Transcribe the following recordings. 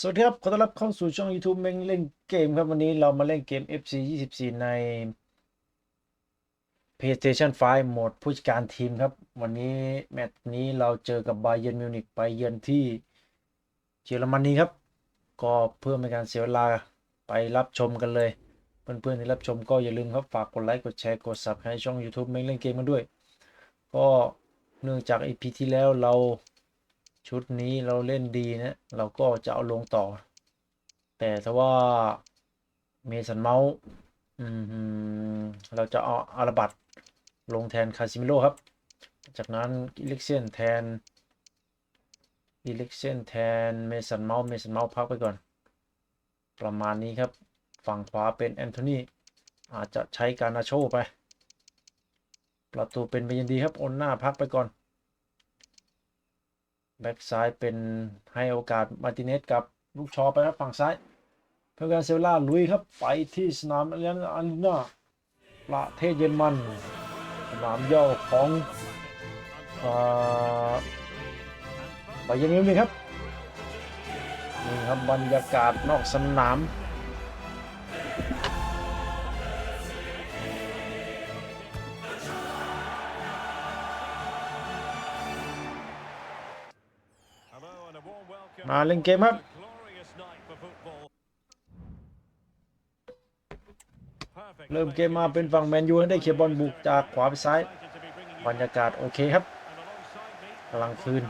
สวัสดีครับ ขอต้อนรับเข้าสู่ช่อง YouTube เม้งเล่นเกมครับ วันนี้เรามาเล่นเกม FC 24 ใน PlayStation 5 โหมดผู้จัดการทีมครับ วันนี้แมตช์นี้เราเจอกับบาเยิร์นมิวนิกไปเยือนที่เยอรมนีครับ ก็เพื่อไม่ให้การเสียเวลาไปรับชมกันเลย เพื่อนๆที่รับชมก็อย่าลืมครับ ฝากกดไลค์ กดแชร์ กด Subscribe ช่อง YouTube เม้งเล่นเกมกันด้วย ก็เนื่องจาก EP ที่แล้วเรา ชุดนี้เราเล่นดีนะ เราก็จะเอาลงต่อ แต่ถ้าว่าเมสันเมาส์เราจะเอาอาราบัตลงแทนคาซิมิโลครับ จากนั้นอิเล็กเซนแทนอิเล็กเซนแทนเมสันเมาส์เมสันเมาส์พักไปก่อน ประมาณนี้ครับ ฝั่งขวาเป็นแอนโทนีอาจจะใช้การนาโชไป ประตูเป็นไปยินดีครับโอนหน้าพักไปก่อน แบ็กซ้ายเป็นให้โอกาสมาติเนสกับลูกชอไปครับฝั่งซ้าย เพื่อการเซลล่าลุยครับ ไปที่สนามเลียนอันนาประเทศเยอรมัน สนามย่อของบาเยร์นมิวนิกครับนี่ครับบรรยากาศนอกสนาม มาเล่นเกมครับเริ่มเกมมาเป็นฝั่งแมนยูให้ได้เคลียร์บอลบุกจากขวาไปซ้าย บรรยากาศโอเคครับกำลังคืน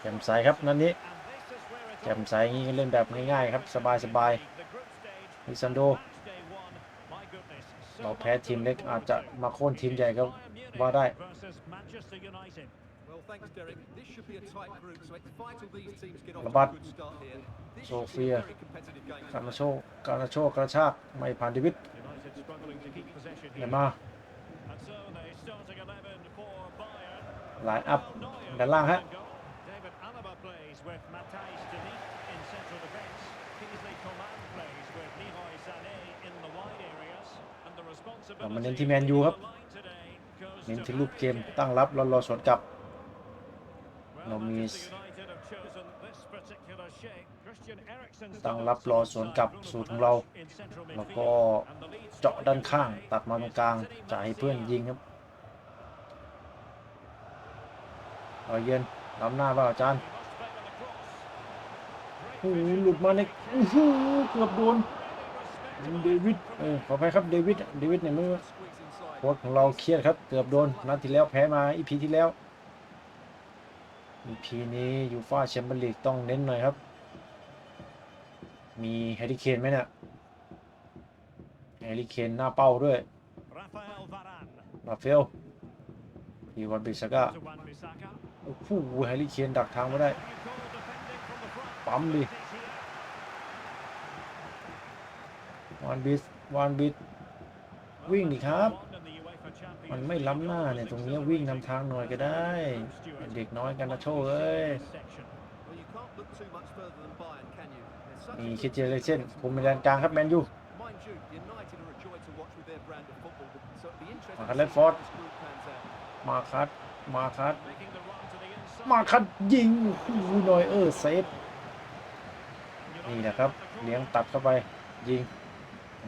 แจ่มใสครับนัดนี้แจ่มใสอย่างนี้ก็เล่นแบบง่ายๆครับ สบายๆลิซันโด เราแพ้ทีมเล็กอาจจะมาโค่นทีมใหญ่ก็ว่าได้ Well, thanks, Derek. This should be a tight group, so it's vital these teams get off to a Labat. good start here. This should be a Sofia. very competitive game. การนาโชการนาโชกระชากไม่ผ่านเดวิดเนมาหลายอัพด้านล่างฮะ David Alaba plays with Matthijs de Ligt in central defence. Kingsley Coman plays with Leroy Sané in the wide areas. And the เรามา responsibility เน้นที่แมนยูครับ of the line today goes เน้น to ที่รูปเกม Matthew. ตั้งรับแล้วรอสวนกลับ particular shape. Christian Eriksen ตั้งรับรอสวนกลับสูตรของเรา in central แล้ว midfield. ก็ And the lead เจาะด้านข้าง striker ตัดมาตรงกลางจ่ายให้เพื่อนยิงครับเอาเย็นล้ำหน้าเปล่าอาจารย์ He must play with a cross. โอ้โหหลุดมาเนี่ยอื้อหือเกือบโดนเดวิดเออขออภัยครับเดวิดเดวิดเนี่ยมือ Squeeze inside. โค้ชของเราเครียดครับ เกือบโดนนัดที่แล้วแพ้มาอีพีที่แล้ว อีพีนี้ยูฟ่าแชมเปี้ยนลีกต้องเน้นหน่อยครับ มีแฮร์รี่เคนไหมเนี่ยแฮร์รี่เคนหน้าเป้าด้วย Rafael Varane ราเฟลอีวานบิสก้า to Wan-Bissaka. โอ้โหแฮร์รี่เคนดักทางไม่ได้ You call defending from the front. ปั๊มดิ It is here. วานบิสวานบิสวิ่งดิครับ มันไม่ล้ำหน้าเนี่ย ตรงนี้วิ่งนำทางหน่อยก็ได้ เด็กน้อยกันนะโชว์เอ้ยนี่คิดเจเลเช่นคุมเป็นแดนกลางครับแมนยูมาคัดเลฟอร์ดมาคัดมาคัดมาคัดยิงคู่หน่อยเออเซฟนี่นะครับเลี้ยงตัดเข้าไปยิง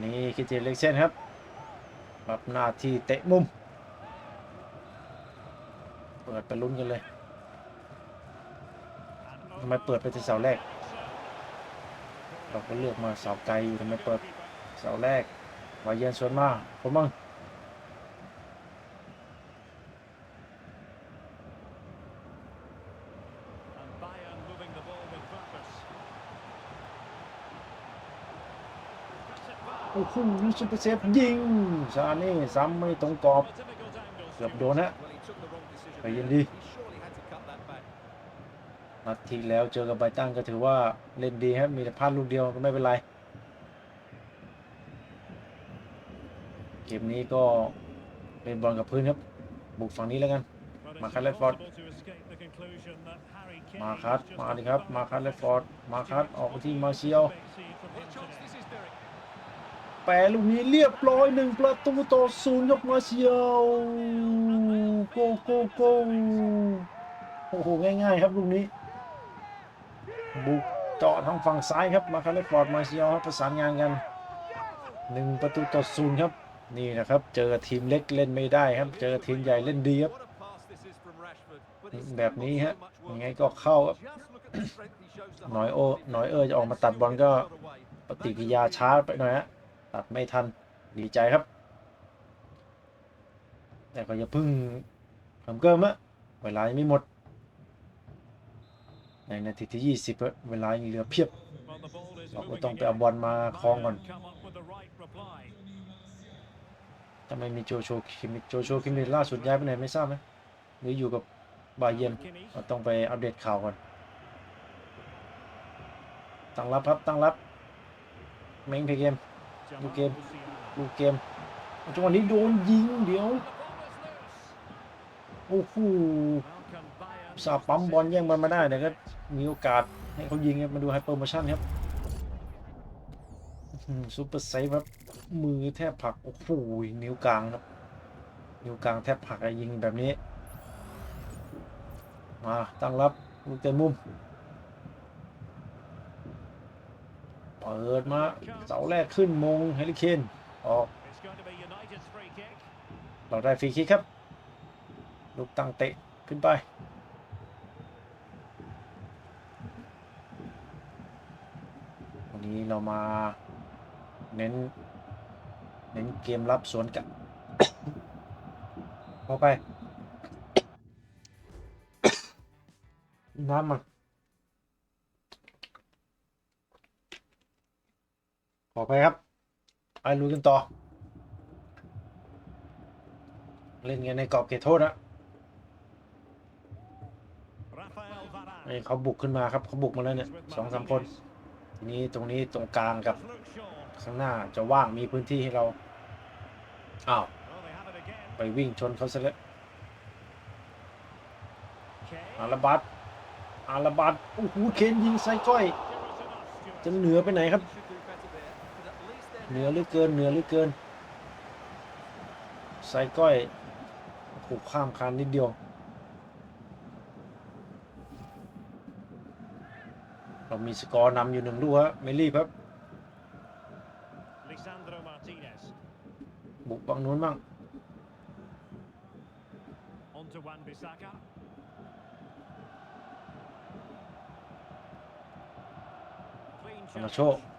นี่คิดเจเลเช่นครับ รับหน้าที่เตะมุม เปิดไปลุ้นกันเลยทำไมเปิดไปที่เสาแรก เราก็เลือกมาเสาไกลอยู่ทำไมเปิดเสาแรกวาเย็นสวนมาผมมั่ง it back. โอ้โหซุปเปอร์เซฟยิงซานี่ซ้ำไม่ตรงกรอบ เกือบโดนฮะไปยินดีนัดที่แล้วเจอกับไบตันก็ถือว่าเล่นดีครับมีแต่พลาดลูกเดียวก็ไม่เป็นไรเกมนี้ก็เป็นบอลกับพื้นครับ บุกฝั่งนี้แล้วกัน But it's Marcus Rashford. impossible to escape the conclusion that Harry Kane มาคัด just มาดิครับ มาคัดเลฟฟอร์ดมาคัดออกไปที่มาเชียว ปลูกนี้เรียบร้อยหนึ่งประตูต่อศูนย์ยกมาเชียวโกโกโกโอ้โหง่ายๆครับลูกนี้บุกเจาะทางฝั่งซ้ายครับมาคาร์เลฟอร์ดมาเซียลครับประสานงานกันหนึ่งประตูต่อศูนย์ครับนี่นะครับ เจอทีมเล็กเล่นไม่ได้ครับ เจอทีมใหญ่เล่นดีครับแบบนี้ฮะยังไงก็เข้าครับหน่อยโอ team. หน่อยเออจะออกมาตัดบอลก็ปฏิกิริยาช้าไปหน่อยฮะ ตัดไม่ทันดีใจครับ แต่ก็อย่าพึ่งทำเกิมอะเวลายังไม่หมดในนาทีที่ 20 เวลายังเหลือเพียบ เราก็ต้องไปเอาบอลมาคลองก่อนทำไมมีโจโชคิมิโจโชคิมิล่าสุดย้ายไปไหนไม่ทราบไหมหรืออยู่กับบาเยนเราต้องไปอัปเดตข่าวก่อน ตั้งรับครับ ตั้งรับ เม้งเพเกม Jamal game. Musiala. ดูเกมจังหวะนี้โดนยิงเดี๋ยว The ball is loose. โอ้โห Malcolm Bayern สาปั๊มบอลแย่งบอลมาได้แต่ก็มีโอกาสให้เขายิงครับมาดูไฮเปอร์โมชั่นครับซูเปอร์เซฟครับมือแทบผลักโอ้โหนิ้วกลางครับนิ้วกลางแทบผลักอะยิงแบบนี้ มาตั้งรับลูกเตะมุม เปิดมาเสาแรกขึ้นมงเฮลิเคนออกเราได้ฟรีคิกครับลูกตั้งเตะขึ้นไปวันนี้เรามาเน้น เน้นเกมรับสวนกับเข้าไปน้ำมัน ขอไปครับไปลุยกันต่อ เล่นกันในกรอบเขตโทษนะ Rafael Varane. เอ้ยเขาบุกขึ้นมาครับเขาบุกมาแล้วเนี่ย With สองสามคน Martinez. ทีนี้ตรงนี้ตรงกลางกับ Luke Shaw. ข้างหน้าจะว่างมีพื้นที่ให้เราอ้าว Oh, they have it again. ไปวิ่งชนเขาซะแล้ว Kane. อาราบัตอาราบัตโอ้โหเคนยิงใส่ก้อย Give us enough, จะ Stuart. เหนือไปไหนครับ เหนือเหรือเกินเหนือเหรือเกินใส่ก้อยถูกข้ามคานนิดเดียว เรามีสกอร์นำอยู่หนึ่งลูกฮะไม่รีบครับ Lisandro Martinez. บุกบังนู้นบ้าง On to Wan-Bissaka. Clean ธนา challenge. โชค Davies.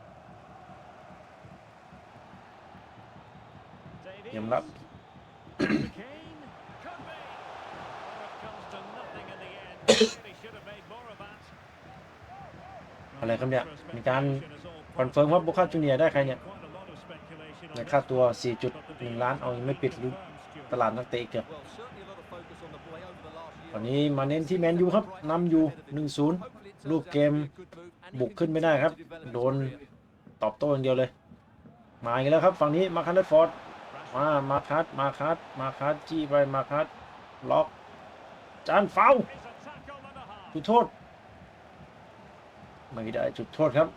เตรียมรับ Kane. Could be. Oh, it comes to nothing in the end. Really should ยอมรับ อะไรครับเนี่ย มีการคอนเฟิร์มว่าบุคคาจูเนียได้ใครเนี่ยในค่าตัว 4.1 ล้านเอายังไม่ปิดตลาดนักเตะเกือบตอนนี้มาเน้นที่แมนยูครับนำอยู่ 1-0 ลูกเกมบุกขึ้นไม่ได้ครับ โดนตอบโต้อย่างเดียวเลย มาอีกแล้วครับ ฝั่งนี้มาคันเลฟอร์ด มามาคัดมาคัดมาคัดที่ไปมาคัดล็อกจานเฝ้าจุดโทษ ไม่ได้จุดโทษครับ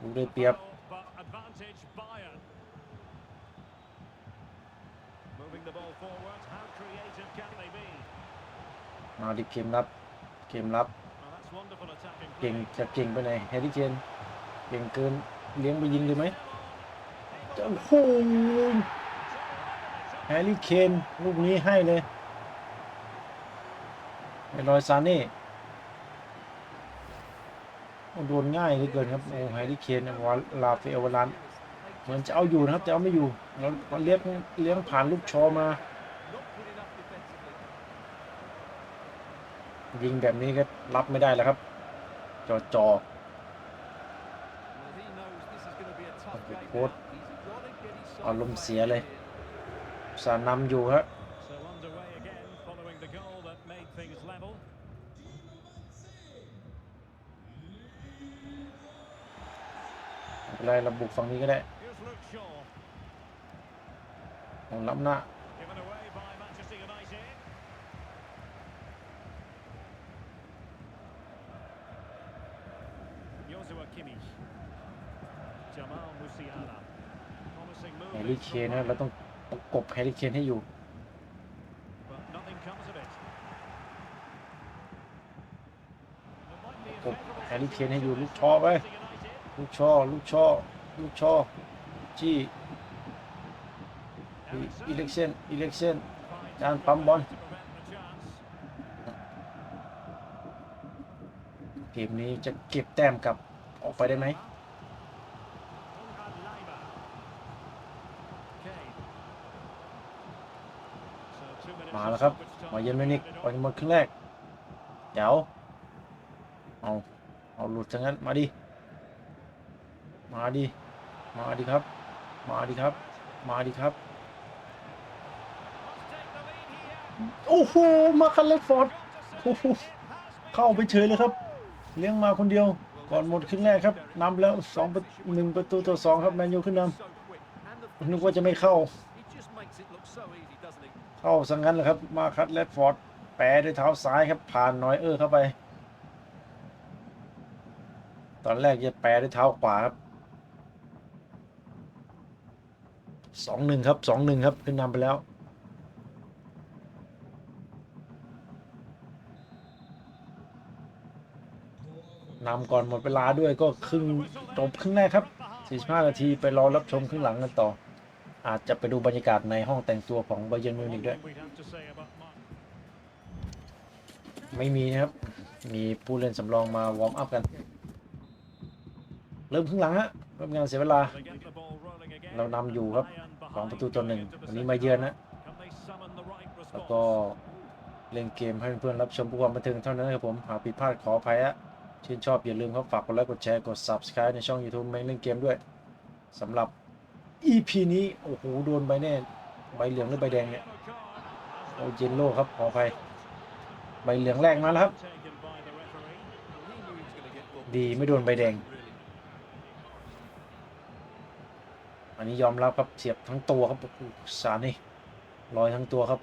ดูได้เปรียบมาดิเกมรับเกมรับ เก่งจะเก่งไปไหนแฮร์รี่เคนเก่งเกิน เลี้ยงไปยิงเลยไหมโอ้โหแฮร์รี่เคนลูกนี้ให้เลยไอ้ลอยซาเน่โอ้โดนง่ายเหลือเกินครับโอ้แฮร์รี่เคนวาลาเฟลวาลานเหมือนจะเอาอยู่นะครับแต่เอาไม่อยู่แล้วเลี้ยงเลี้ยงผ่านลูกชอมา Not good enough defensively. ยิงแบบนี้ก็รับไม่ได้แล้วครับจอจอ a tough game. Good. now. He's got to get his อาร side มณ์ back เสียเลย here. สานำอยู่ครับ So underway again following the goal that made things level. ไม่เป็นไรเราบุกฝั่งนี้ก็ได้ Here's Luke Shaw. ของล้ำหน้า ร์รี่เคนนะเราต้องประกบแฮร์รี่เคนให้อยู่ But nothing comes of it. บแฮร์รี่เคนให้อยู่ลูกชอไปลูกชอลูกชอลูกชอจี้อิเล็กเซนอิเล็กเซนการปั๊มบอลเกมนี้จะเก็บแต้มกับออกไปได้ไหม มาแล้วครับ มาเย็นเมนิกไปหมดครึ่งแรกเดี๋ยวเอาเอาหลุดทั้งนั้นมาดิมาดิมาดิครับ มาดิครับ มาดิครับโอ้โหมาคันเล็กฟอร์ดโอ้โหเข้าไปเฉยเลยครับ เลี้ยงมาคนเดียว ก่อนหมดครึ่งแรกครับนำแล้วสองประหนึ่งประตูต่อสองครับแมนยูขึ้นนำนึกว่าจะไม่เข้า เข้าซะงั้นเลยครับ มาคัดเลดฟอร์ด แปรด้วยเท้าซ้ายครับ ผ่านน้อยเออร์เข้าไป ตอนแรกจะแปรด้วยเท้าขวาครับสองหนึ่งครับสองหนึ่งครับ ขึ้นนำไปแล้ว นำก่อนหมดเวลาด้วยก็ครึ่งจบครึ่งแรกครับ 45 นาทีไปรอรับชมครึ่งหลังกันต่อ อาจจะไปดูบรรยากาศในห้องแต่งตัวของไบเย r n มิวนิกด้วย ไม่มีนะครับ มีผู้เล่นสำรองมาวอร์มอัพกัน เริ่มครึ่งหลังฮะเริ่มงานเสียเวลา เรานำอยู่ครับสองประตูต่อหนึ่งวันนี้มาเยือนนะ แล้วก็เล่นเกมให้เพื่อนรับชมผู้ความบันเทิงเท่านั้นครับผม หากผิดพลาดขออภัยฮะชื่นชอบอย่าลืมครับฝากกดไลค์กดแชร์กด subscribe ในช่อง YouTube ไม่เล่นเกมด้วยสำหรับ EP นี้ โอ้โห โดนใบแน่ ใบเหลืองหรือใบแดงเนี่ยโอเจนโลครับ ขออภัย ใบเหลืองแรกมาแล้วครับ ดีไม่โดนใบแดง อันนี้ยอมรับครับเสียบทั้งตัวครับสารนี่ลอยทั้งตัวครับ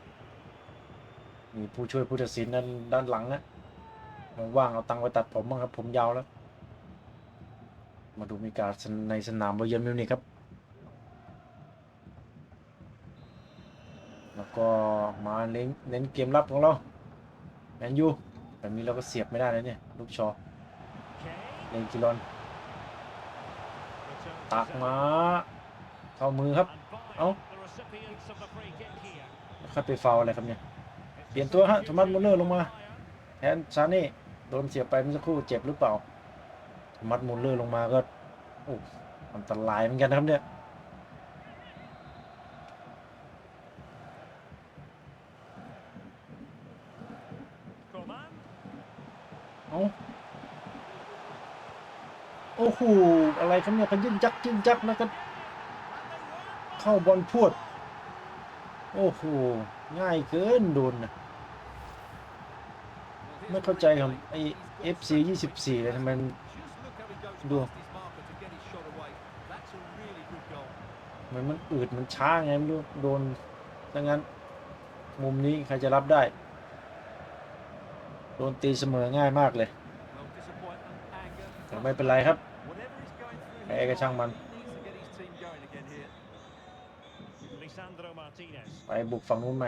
มีผู้ช่วยผู้ตัดสินด้านด้านหลังนะว่างเอาตังไปตัดผมบ้างครับ ผมยาวแล้ว มาดูบรรยากาศในสนามบาเยิร์นมิวนิกครับ แล้วก็มาเน้นเน้นเกมรับของเราแมนยูแบบนี้เราก็เสียบไม่ได้แล้วเนี่ยลูกชอเลนกิลอนตักมาเข้ามือครับ เอ้าค่อยไปฟาวอะไรครับเนี่ย เปลี่ยนตัวฮะโทมัสมูลเลอร์ลงมา แทนซาเน่โดนเสียบไปเมื่อสักครู่เจ็บหรือเปล่าโทมัสมูลเลอร์ลงมาก็โอ้อันตรายเหมือนกันครับเนี่ย เอา โอ้โหอะไรครับเนี่ยกันยึนจักยึนจักแล้วก็เข้าบอลพวด โอ้โหง่ายเกินโดนนะไม่เข้าใจครับไอ้ FC 24เลยทำไม Just look how he goes Đùa. past his marker to get his shot away. That's a really good goal. เหมือนมันอืดมันช้าไงไม่รู้โดนดังนั้น มุมนี้ใครจะรับได้ โดนตีเสมอง่ายมากเลยแต่ไม่เป็นไรครับ เอกช่างมัน ไปบุกฝั่งนู้นไหม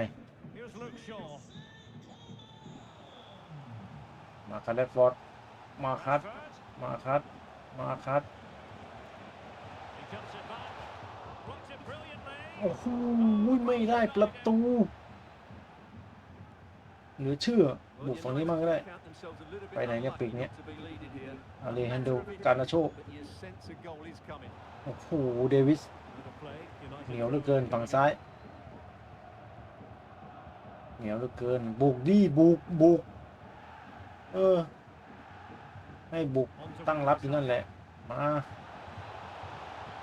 มาคัดเลฟอร์ดมาคัด มาคัด มาคัด โอ้โห ไม่ได้ประตู เหลือเชื่อ บุก you ฝั่ง know, นี้ they มั่งก็ได้ count themselves a little bit ไปไหนเนี่ย unlucky ปีกเนี้ย not to be leading here. อาเลฮันโดการนาโช But you sense a goal is coming. โอ้โหเดวิส With a play, United เหนียวเหลือเกินฝั่งซ้าย เหนียวเหลือเกิน บุกดิบุกบุก เออ ให้บุก onto ตั้งรับอยู่นั่นแหละ มา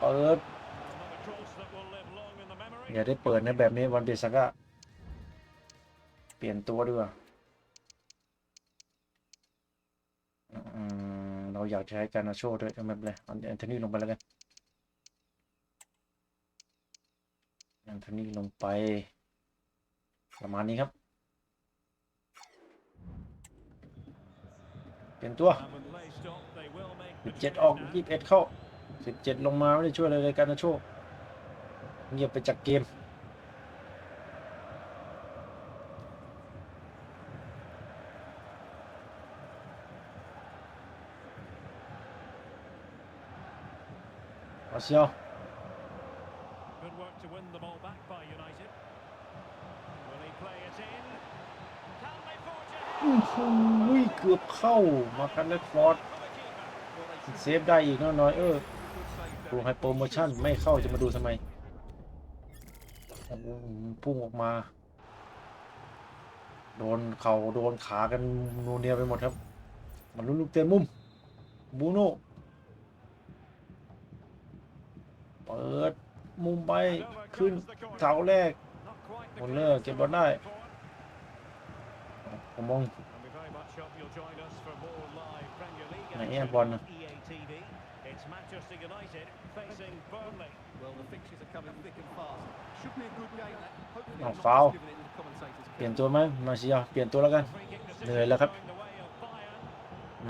เปิด Another cross that will live long in the memory. อย่าได้เปิดนะแบบนี้วันเดซากะเปลี่ยนตัวดีกว่าอืมเรา อยากใช้การนาโชด้วยก็ไม่เป็นไรเอาแอนโทนีลงไปแล้วกันแอนโทนีลงไป ประมาณนี้ครับ เปลี่ยนตัว And with play stopped, they will make the 17ออก21เข้า17ลงมาไม่ได้ช่วยอะไรเลยการนาโชเงียบไปจากเกม เซียว Good work to win the ball back by United. Will he play it in? Can they forge ahead? อื้อหือเกือบเข้ามาคันเลดฟอร์ด Well, they เซฟได้อีกน้อยๆเออ good save ดู there. ไฮโปรโมชั่นไม่เข้าจะมาดูทำไมโอ้โหพุ่งออกมา โดนเข่าโดนขากันนูเนียไปหมดครับ มันลุ้นลูกเตะมุมบูโน่ เปิดมุมไปขึ้นเสาแรกหอลเลอร์เก็บบอลได้ผมมองไหนเนี่ยบอลนะเอาฟาวเปลี่ยนตัวไหมมาเชียเปลี่ยนตัวแล้วกันเหนื่อยแล้วครับ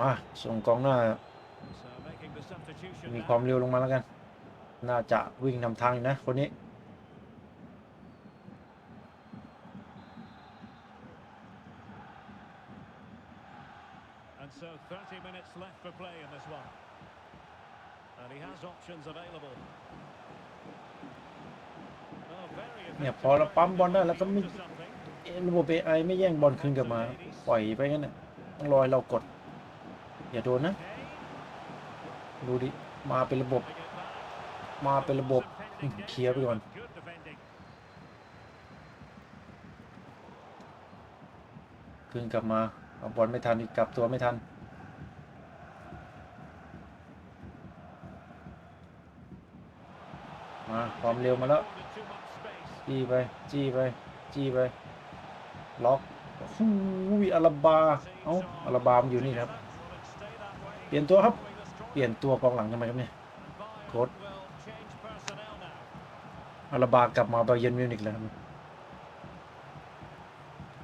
มาส่งกองหน้ามีความเร็วลงมาแล้วกัน น่าจะวิ่งนำทางอยู่นะ คนนี้ And so 30 minutes left for play in this one. And he has options available. Oh, very เนี่ย effective พอเราปั๊มบอลได้แล้วก็ work ไม่ to something. เอ๊ะระบบ AI ไม่แย่งบอลคืนกลับมา ปล่อยไปงั้นน่ะต้องรอยเรากด อย่าโดนนะ Okay, ดูดิ มาเป็นระบบ bring it back. มาเป็นระบบเคลียร์ไปก่อนคืนกลับมาเอาบอลไม่ทันอีกกลับตัวไม่ทันมาความเร็วมาแล้วจี้ไปจี้ไปจี้ไปล็อกฮู้ยอาราบาเอ้าอาราบามอยู่นี่ครับ เปลี่ยนตัวครับ เปลี่ยนตัวกองหลังทำไมครับเนี่ย Bayern Good. will change personnel now. อาราบากลับมาบาเยิร์นมิวนิกแล้วครับ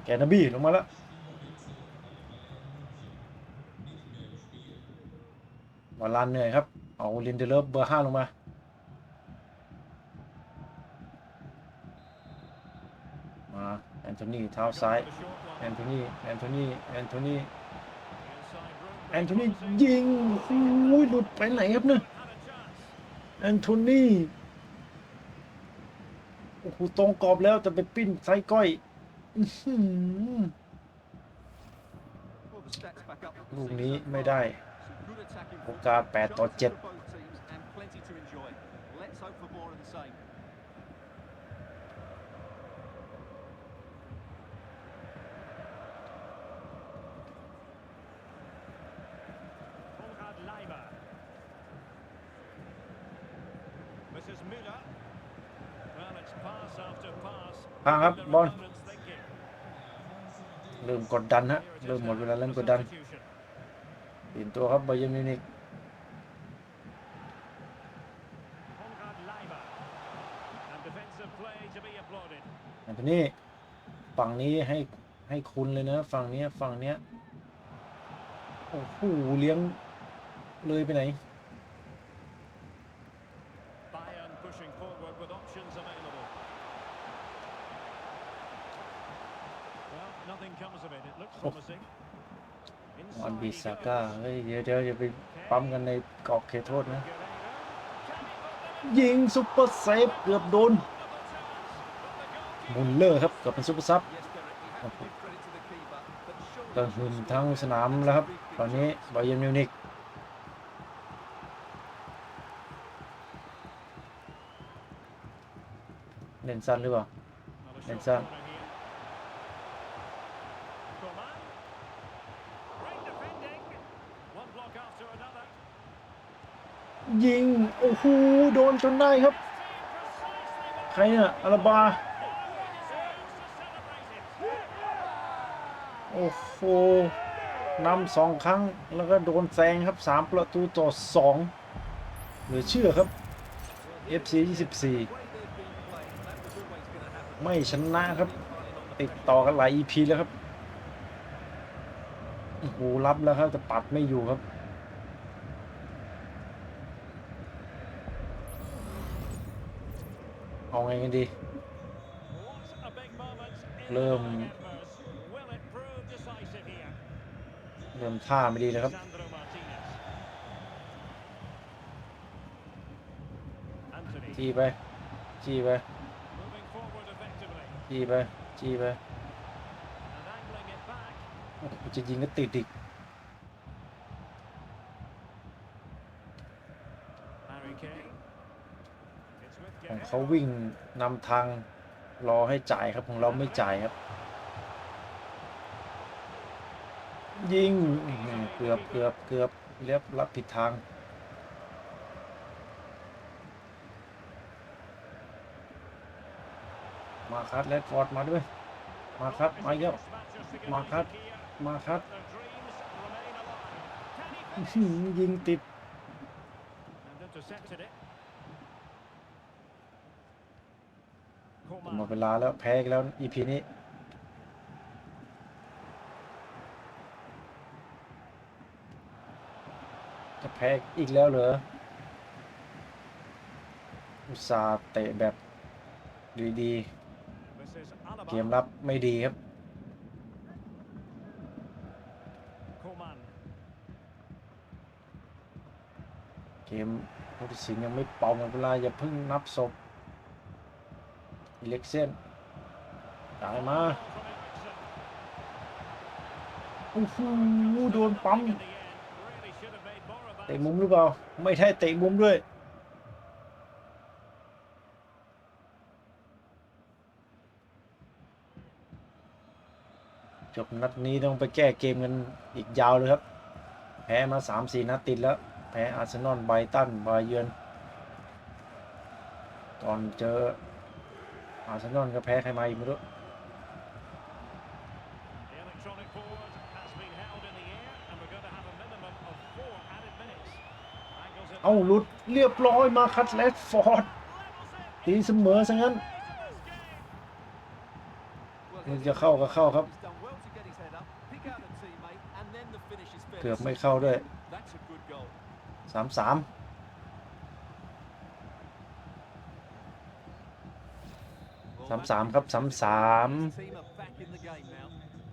แกนบี้ลงมาแล้ววาลานเหนื่อยครับ เอาลินเดเลฟเบอร์ห้าลงมามาแอนโทนีเท้าซ้ายแอนโทนีแอนโทนีแอนโทนีแอนโทนียิงโอ้ยหลุดไปไหนครับเนี่ยแอนโทนี โอ้โหตรงกรอบแล้วจะไปปิ้นไส้ก้อยลูกนี้ไม่ได้โอกาส8ต่อ7 พังครับบอลเริ่มกดดันฮะเริ่มหมดเวลาเริ่มกดดันเปลี่ยนตัวครับบายมินิก Konrad Leimer. And defensive play to be applauded. แอนนี้ฝั่งนี้ให้ให้คุณเลยนะฝั่งนี้ฝั่งเนี้ยโอ้โหเลี้ยงเลยไปไหน วัน Inside บิ he ซาก้า goes. เฮ้ยเดี๋ยวเดี๋ยวอย่าไปปั๊มกันในกรอบเขตโทษนะ Guerreiro. Can he put them in? ยิงซุปเปอร์เซฟเกือบโดนมุลเลอร์ครับเกือบเป็นซุปเปอร์ซับ Yes, Derek, you have to give credit to the keeper, but surely ก็หึมทั้งสนามแล้วครับ ตอนนี้บาเยิร์นมิวนิกเล่นสั้นหรือเปล่า Not a It's short up. ยิง โอ้โห โดนจนได้ครับ ใครเนี่ยอาราบา โอ้โหนำสองครั้งแล้วก็โดนแซงครับสามประตูต่อสองเหลือเชื่อครับ FC 24 ไม่ชนะครับ ติดต่อกันหลาย EP แล้วครับ โอ้โหรับแล้วครับแต่ปัดไม่อยู่ครับ เอาไงกันดี What a big moment in Lơm. the Embers. Will it prove decisive here? เริ่มท่าไม่ดีเลยครับ Sandro Martinez. จี้ไป จี้ไป Moving forward effectively จี้ไป จี้ไป and angling it back. โอ้โหจะยิงก็ติดอีก เขาวิ่งนำทางรอให้จ่ายครับของเราไม่จ่ายครับ ยิงเกือบเกือบเกือบเรียบรับผิดทางมาคัดเลดฟอร์ดมาด้วย มาคัดมาเยอะมาคัดมาคัดยิงติด And intercepted it. หมด Coman. เวลาแล้วแพ้อีกแล้ว EP นี้จะแพ้อีกแล้วเหรออุตส่าห์เตะแบบดีๆเกมรับไม่ดีครับเกมผู้ตัดสินยังไม่เป่าหมดเวลาอย่าเพิ่งนับศพ อิเล็กเซนจ่ายมาโอ้โหโดนปั๊มเตะมุมหรือเปล่า ไม่ใช่เตะมุมด้วยจบนัดนี้ต้องไปแก้เกมกันอีกยาวเลยครับ แพ้มา 3-4 นัดติดแล้ว แพ้อาร์เซนอลไบตันบาเยือน ตอนเจอ อาร์เซนอลก็แพ้ใครมาอีกไม่รู้ The electronic board has been held in the air, and we're going to have a minimum of four added minutes. Angles it เอาหลุดเรียบร้อยมาคัดแลดฟอร์ด levels it. ตีเสมอซะงั้น Well, มันจะเข้าก็เข้าครับ he's done well to get his head up, pick out a teammate, and then the finish is fairly เกือบไม่ simple. เข้าด้วย That's a good goal. สามสาม สามสามครับสามสาม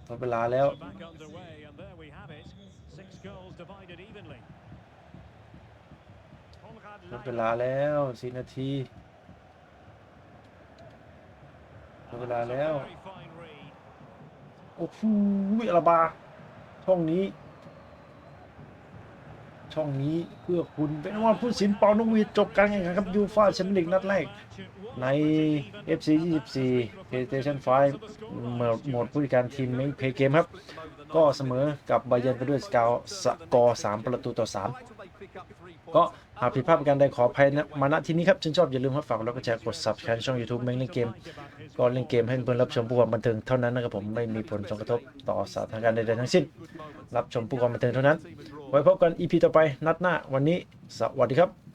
หมดเวลาแล้วหมดเวลาแล้วสี่นาทีหมดเวลาแล้ว โอ้โหอาราบาช่องนี้ ช่องนี้เพื่อคุณเป็นวันผู้สินเปานกหวีดจบการแข่งขันครับยูฟ่าแชมเปี้ยนลีกนัดแรก ใน FC 24 PlayStation 5หมดหมดผู้จัดการทีมไม่เพย์เกมครับ ก็เสมอกับบาเยนไปด้วยสกอร์สกอร์3ประตูต่อ 3 ก็หากผิดพลาดประการใดขออภัยนะมาณที่นี้ครับชื่นชอบอย่าลืมครับฝากแล้วก็แชร์กด subscribe ช่อง YouTube แม่งเล่นเกม ก็เล่นเกมให้เพื่อนรับชมผู้ความบันเทิงเท่านั้นนะครับผมไม่มีผลส่งกระทบต่อสถานการณ์ใดๆทั้งสิ้น รับชมผู้ความบันเทิงเท่านั้น ไว้พบกัน EP ต่อไปนัดหน้าวันนี้ สวัสดีครับ